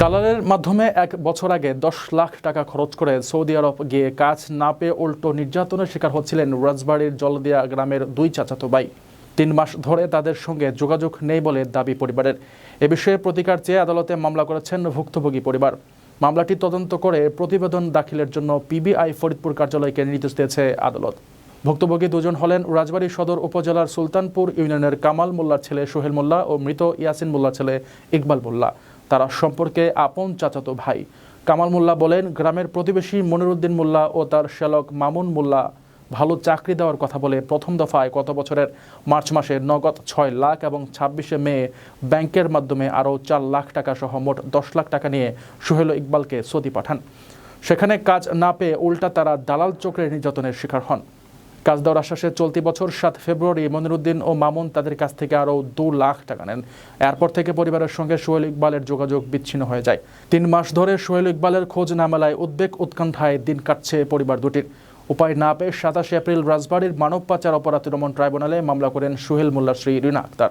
দালালের মাধ্যমে এক বছর আগে দশ লাখ টাকা খরচ করে সৌদি আরব গিয়ে কাজ না পেয়ে উল্টো নির্যাতনের শিকার হচ্ছিলেন রাজবাড়ির জলদিয়া গ্রামের দুই চাচাতো ভাই। তিন মাস ধরে তাদের সঙ্গে যোগাযোগ নেই বলে দাবি পরিবারের। এ বিষয়ে প্রতিকার চেয়ে আদালতে মামলা করেছেন ভুক্তভোগী পরিবার। মামলাটি তদন্ত করে প্রতিবেদন দাখিলের জন্য পিবিআই ফরিদপুর কার্যালয়কে নির্দেশ দিয়েছে আদালত। ভুক্তভোগী দুজন হলেন রাজবাড়ী সদর উপজেলার সুলতানপুর ইউনিয়নের কামাল মোল্লার ছেলে সোহেল মোল্লা ও মৃত ইয়াসিন মোল্লার ছেলে ইকবাল মোল্লা। তারা সম্পর্কে আপন চাচাতো ভাই। কামাল মোল্লা বলেন, গ্রামের প্রতিবেশী মনিরুদ্দিন মোল্লা ও তার শ্যালক মামুন মোল্লা ভালো চাকরি দেওয়ার কথা বলে প্রথম দফায় গত বছরের মার্চ মাসে নগদ ছয় লাখ এবং ছাব্বিশে মে ব্যাংকের মাধ্যমে আরও চার লাখ টাকা সহ মোট দশ লাখ টাকা নিয়ে সোহেল ইকবালকে সৌদি পাঠান। সেখানে কাজ না পেয়ে উল্টা তারা দালাল চক্রের নির্যাতনের শিকার হন। কাজ আশ্বাসে চলতি বছর সাত ফেব্রুয়ারি মনিরুদ্দিন ও মামুন তাদের কাছ থেকে আরও দু লাখ টাকা নেন। এরপর থেকে পরিবারের সঙ্গে সোহেল ইকবালের যোগাযোগ বিচ্ছিন্ন হয়ে যায়। তিন মাস ধরে সোহেল ইকবালের খোঁজ না মেলায় উদ্বেগ উৎকণ্ঠায় দিন কাটছে পরিবার দুটির। উপায় না পেয়ে সাতাশে এপ্রিল রাজবাড়ির মানব পাচার অপরাধ দমন ট্রাইব্যুনালে মামলা করেন সোহেল মোল্লা শ্রী রিনা আক্তার।